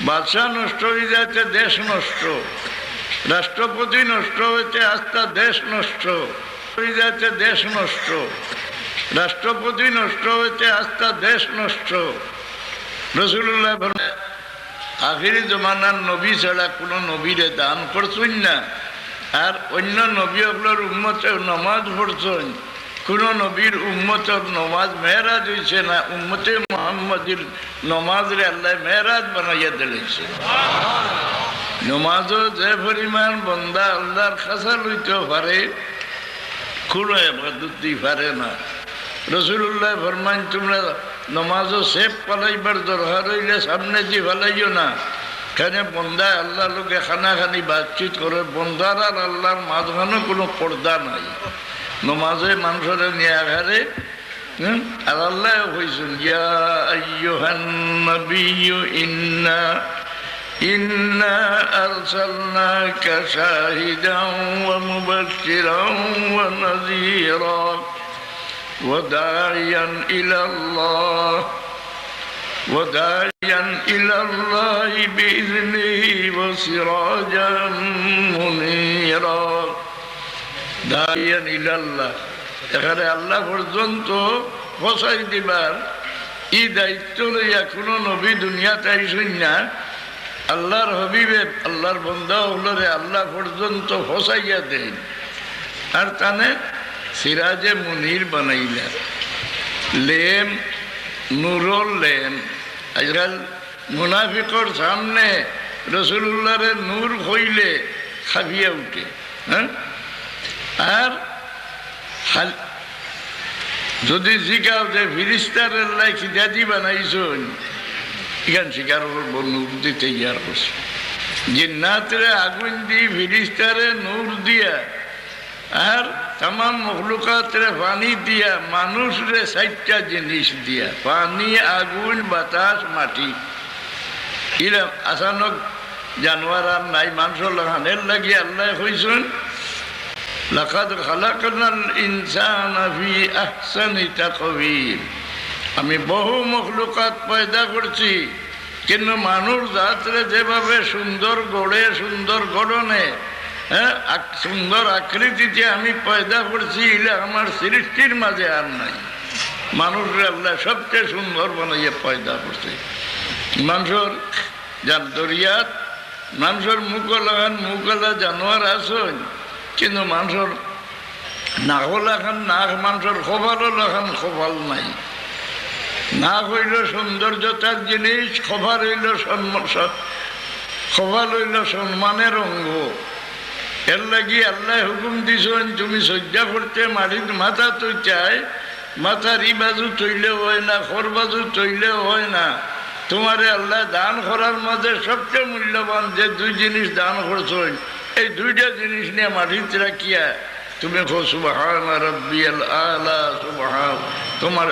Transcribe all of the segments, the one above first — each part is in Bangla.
বাদশাহ নষ্ট হয়ে যাচ্ছে দেশ নষ্ট। রাষ্ট্রপতি নষ্ট হয়েছে আস্থা দেশ নষ্ট। হয়ে যাচ্ছে দেশ নষ্ট। রাষ্ট্রপতি নষ্ট হয়েছে আস্থা দেশ নষ্ট। রসুল্লাহ আখিরি জমানার নবী ছাড়া কোনো নবীরে দান করছেন না। আর অন্য নবী ওগুলোর উন্মতে নমাজ পড়ছেন। কোন নবীর উম্মতর নমাজ মেহরাজ হয়েছে না, উম্মতে মোহাম্মদের নমাজ রে আল্লাহ মেহরাজ বানাইয়া দিলেছে। নমাজও যে পরিমাণ বন্দা আল্লাহর খাসা লইতেও পারে কোনো এবাদত দিতে পারে না। রসুল্লাহ ফরমান তোমরা নমাজও সেফ পালাইবার দরকার হইলে সামনে দিয়ে ফেলাইও না। কেন বন্দা আল্লাহ লোকে খানাখানি বাতচিত করে, বন্দার আর আল্লাহর মাঝখানে কোনো পর্দা নাই। নমাজে মানুষের নিয়ে ঘরে আর আল্লাহ হয়েছেন ইয়া আইয়ুহান নাবিয়্যু ইন্না إنا أرسلناك شاهدا ومبشرا ونذيرا وداعيا إلى الله وداعيا إلى الله بإذنه وسراجا منيرا এখানে আল্লাহ পর্যন্ত ফসাই দিবার ই দায়িত্ব লইয়া কোনো নবী দুনিয়াতে আইসই না। আল্লাহর হবিবে, আল্লাহর বন্ধা হলরে আল্লাহ পর্যন্ত ফসাইয়া দেন। আর তানে সিরাজে মুনির বানাইলেন। লেম, নুরল লেম। আজকাল মুনাফিকর সামনে রসুল্লাহরে নূর হইলে খাবিয়া উঠে হ্যাঁ? আর যদি জিগাও যে ফিরিস্তারের লাই খিদাদি বানাইছন, এখান শিকার নূর দিতে ইয়ার করছে জিন্নাতরে আগুন দি ফিরিস্তারে নূর দিয়া, আর তাম মখলুকাতরে পানি দিয়া, মানুষরে চারটা জিনিস দিয়া। পানি, আগুন, বাতাস, মাটি। এরা আচানক জানোয়ার আর নাই মানুষ লাগানের লাগি আল্লাহ হয়েছেন লাকাদ খালাকনাল ইনসানা ফি আহসানি তাকবীর। আমি বহু মখলুকাত পয়দা করছি, কিন্তু মানুষ জাতরে যেভাবে সুন্দর গড়ে, সুন্দর গড়নে হ্যাঁ সুন্দর আকৃতিতে আমি পয়দা করছি, এলে আমার সৃষ্টির মাঝে আর নাই। মানুষের আল্লাহ সবচেয়ে সুন্দর বানাইয়ে পয়দা করছে। মানুষের যার দরিয়াত, মানুষের মুখলাগান, মুখলা জানোয়ার আসন কিন্তু মানুষের নাগলাখান নাক মানুষের খোভালও লাখান খোভাল নাই। না হইল সৌন্দর্যতার জিনিস খবর হইল খবর হইল সম্মানের অঙ্গ। এর লাগি আল্লাহ হুকুম দিছেন, তুমি সজ্জা করতে মাটির মাথা তো চাই, মাথার ই বাজু তৈলে হয় না, খর বাজু তৈলে হয় না। তোমারে আল্লাহ দান করার মাঝে সবচেয়ে মূল্যবান যে দুই জিনিস দান করছেন এই দুইটা জিনিস নিয়ে মাটিতে রাখিয়া তুমি খো সুবাহান রব্বিয়াল আলা, সুবাহান। তোমার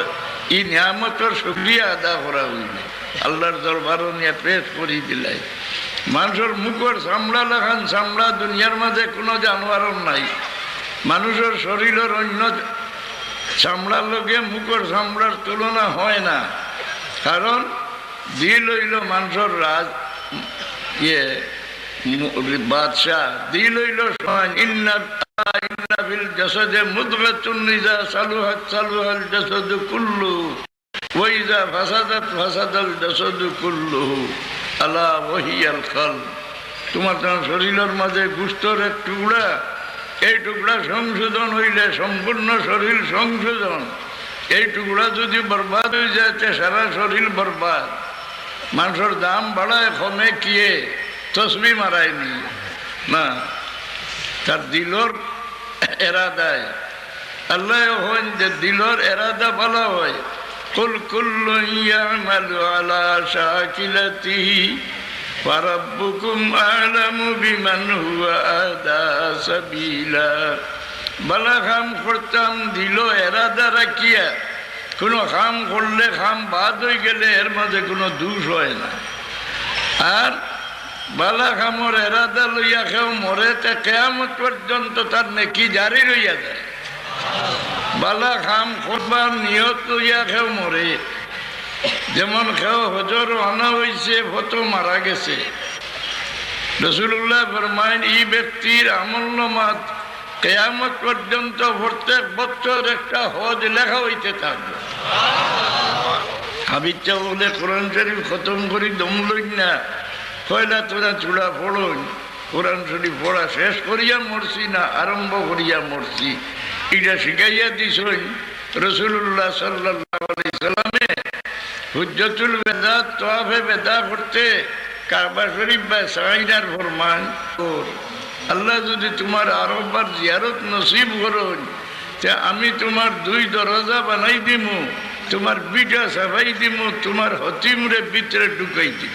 এই নিয়ামতের শুক্রিয়া আদা করা হইলে আল্লাহর দরবারও নিয়ে পেশ করি দিলাই। মানুষের মুখের চামড়া লাগান, চামড়া দুনিয়ার মাঝে কোনো জানোয়ারও নাই। মানুষের শরীরের অন্য চামড়ার লোকে মুখের চামড়ার তুলনা হয় না। কারণ দিল হইল মানুষের রাজ ইয়ে বাদশাহ কুল্লু খাল তোমার তোমার শরীরের মাঝে গুস্তর এক টুকরা। এই টুকরা সংশোধন হইলে সম্পূর্ণ শরীর সংশোধন। এই টুকরা যদি বরবাদ হয়ে যায় সারা শরীর বরবাদ। মানুষের দাম বাড়ায়, কমে কিয়ে? তসবি মারায়নি। না, তার দিলর এরাদায় আল্লাহ হন যে দিলর এরাদা ভালো হয়। কুল কুল্ল বিমান খাম দিল এরাদা রাখিয়া। কোনো খাম করলে খাম বাদ হয়ে গেলে এর মাঝে কোনো দুষ হয় না। আর বালা খামর এরাদা লইয়া খেও মরে তে কেয়ামত পর্যন্ত তার নেকি জারি রইয়া যায়। বালা খাম নিয়ত লইয়া খেও মরে। যেমন খেও হজর আনা হয়েছে ভত মারা গেছে। রসুল্লাহ ফরমাইন এই ব্যক্তির আমল নমাজ কেয়ামত পর্যন্ত প্রত্যেক বছর একটা হজ লেখা হইতে থাকবে। হাবিচ্ছা বলে কোরআন শরীফ খতম করি দম লই না। কয়লা তোরা চূড়া পড়ই কোরআন শরীফ পড়া শেষ করিয়া মরছি না, আরম্ভ করিয়া মরছি? এটা শিখাইয়া দিছই রসুল্লাহ সাল্লাহ সাল্লামে। হুজ্জতুল বেদাত তোয়াফে বেদা করতে কাবা শরীফ বা সাইনার ফরমান আল্লাহ যদি তোমার আরববার জিয়ারত নসিব করুন, তে আমি তোমার দুই দরজা বানাই দিমু, তোমার বিটা সাফাই দিমু, তোমার হতিমরে ভিতরে ঢুকাই দিব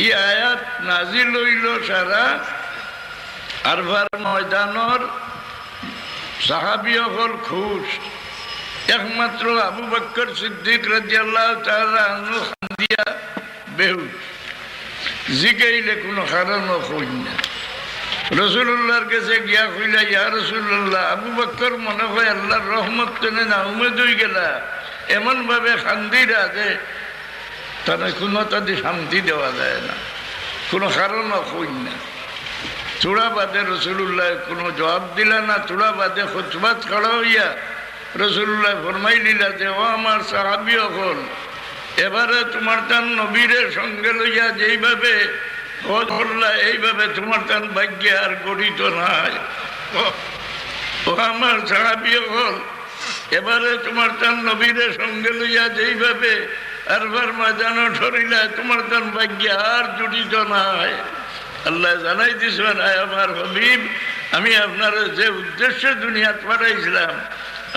এই আয়াত নাজিল হইল সারা আরভার ময়দানর সাহাবিয়কল খুশ। একমাত্র আবু বক্কর সিদ্দিক রাজিয়াল্লাহ বেহুশ। জিগাইলে কোনো কারণও কই না। রসুল্লাহর কাছে গিয়া কইলা, ইয়া রসুল্লাহ আবু বক্কর মনে হয় আল্লাহর রহমত তেনে না উমেদ হয়ে গেলা। এমন ভাবে খান্দিরা যে তারা কোনো তাদের শান্তি দেওয়া যায় না। কোনো কারণ কই না। চূড়া বাদে রসুল্লাহ কোনো জবাব দিলা না চূড়া বাদে খুচবাত খড়া হইয়া রসুল্লাহ ফরমাই দিলা যে, ও আমার সাহাবি হল এবারে তোমার তার নবীরের সঙ্গে লইয়া যেইভাবে এইভাবে তোমার তার ভাগ্য আর গঠিত নাই। ও- আমার সাহাবি হল এবারে তোমার তার নবীরের সঙ্গে লইয়া যেইভাবে আরবার মাজানো ঠরিলা, তোমার তার ভাগ্য আর জুটিত নাই। আল্লাহ জানাই দিয়েছেন আয় আমার হবিব, আমি আপনার যে উদ্দেশ্য দুনিয়াত পাঠাইছিলাম,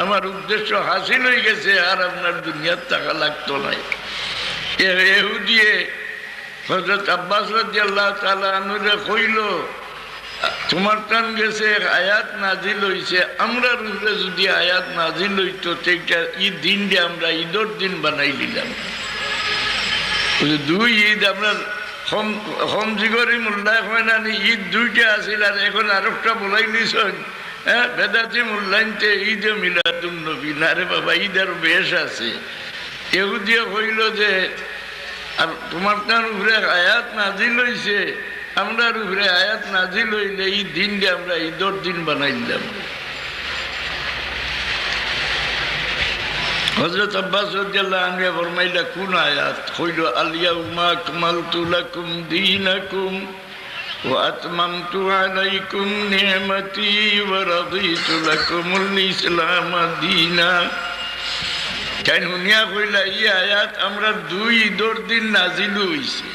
আমার উদ্দেশ্য হাসিল হয়ে গেছে, আর আপনার দুনিয়ার টাকা লাগতো নাই। এহু দিয়ে হজরত আব্বাস রাজি আল্লাহ তালা আনুরে কইল, তোমার টান গেছে, আয়াত নাজিল হইছে, আমরা রুহলে যদি আয়াত নাজিল হইতো, সেইটা ঈদ দিন দিয়ে আমরা ঈদর দিন বানাই দিলাম। দুই ঈদ আপনার হম হম জিগরি মূল্যায় হয় না ঈদ দুইটা আছিল আর এখন আরেকটা বলাই নিছেন। হ্যাঁ বেদাতি মূল্যায়নতে ঈদে মিলাদুন নবী। না রে বাবা, ঈদ আর বেশ আছে। এহুদিয়ে কইল যে, আর তোমার তার উপরে আয়াত নাজিল হইছে। আমরা উপরে আয়াত নাজিল হইলে এই দিন দিয়ে আমরা ঈদর দিন বানাইলাম। হজরত আব্বাস ফরমাইলা, কোন আয়াত? কইল আলিয়াউমা আকমালতু লাকুম দীনাকুম ওয়া আতমামতু আলাইকুম নি'মাতি ওয়া রাদিতু লাকুমুল ইসলাম দীনা। কেন শুনিয়া কইলা ই আয়াত আমরা দুই ঈদর দিন নাজিল হইছে।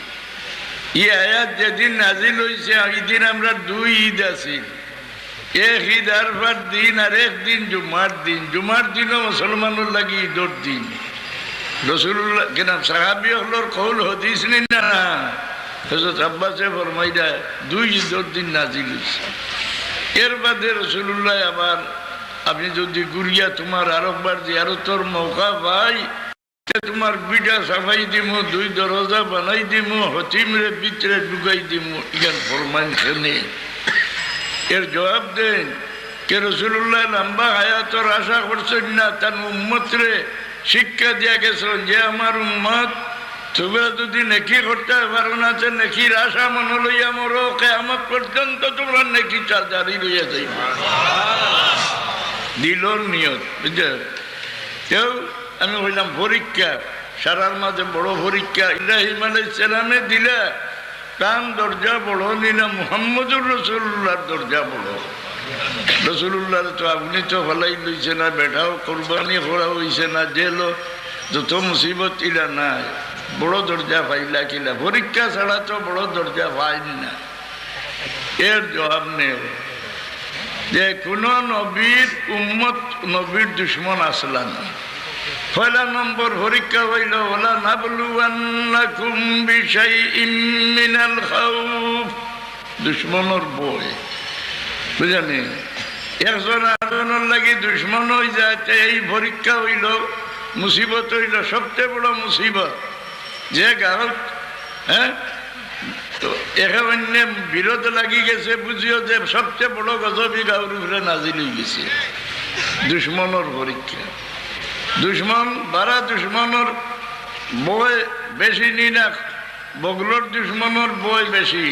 ই আয়াত যেদিন নাজিল হইছে এই দিন আমরা দুই ঈদ আছি। এক ঈদ আরফার দিন আর একদিন জুমার দিন। জুমার দিনও মুসলমানের লাগি ঈদর দিন। রসুল্লাহ কেন সাহাবি হলোর কৌল হদিস নি না? হজরত আব্বাসে ফরমাইরা দুই ঈদর দিন নাজিল এর বাদে রসুল্লাহ আবার, আপনি যদি গুড়িয়া তোমার আরেকবার জিয়ারতর মৌকা পাই তোমার বিটা সাফাই দিমু, দুই দরজা বানাই দিমু, হতিমরে ভিতরে ঢুকাই দিমু, ইগান ফরমান খেনে এর জবাব দেন কে রসুল্লাহ লম্বা হায়াতর আশা করছেন না, তার উম্মতরে শিক্ষা দিয়া গেছেন যে আমার উম্মত তোমরা যদি নেকি করতে পারো না, তো নেকির আশা মনে লইয়া মরো কেমন পর্যন্ত তোমরা নেকি চা জারি লইয়া যাইবা। দিল নিয়ত, বুঝলে? কেউ, আমি বললাম পরীক্ষা, সারার মাঝে বড় পরীক্ষা, ইব্রাহিম আলাইসালামে দিলা কান দরজা বড় নিলা মুহাম্মদুর রসুল্লাহর দরজা বড় রসুল্লাহ তো আপনি তো ফলাই লইছে না, বেটাও কোরবানি করা হইছে না জেলো যত মুসিবত ইলা নাই, বড় দরজা পাইলা কিলা, পরীক্ষা ছাড়া তো বড় দরজা পাইনি না। এর জবাব নেই যে কোনো নবীর উম্মত, নবীর দুশ্মন আসলা না। পয়লা নম্বর পরীক্ষা হইল, ওলা নাবলুয়ান্নাকুম বিশাইইম মিনাল খাউফ। বুঝানি একজন আরেকজনের লাগি দুশ্মন হয়ে যাতে এই পরীক্ষা হইল, মুসিবত হইল, সবচেয়ে বড় মুসিবত। যে গাঁত হ্যাঁ? তো বিরোধ লাগি গেছে, বুঝিও যে সবচেয়ে বড় গজবি গাউর উপরে নাজিল হয়ে গেছে। দুশ্মনের পরীক্ষা। দুশ্মন বারা দুশ্মনের বই বেশি নি বগলোর দুশ্মনের বই বেশি।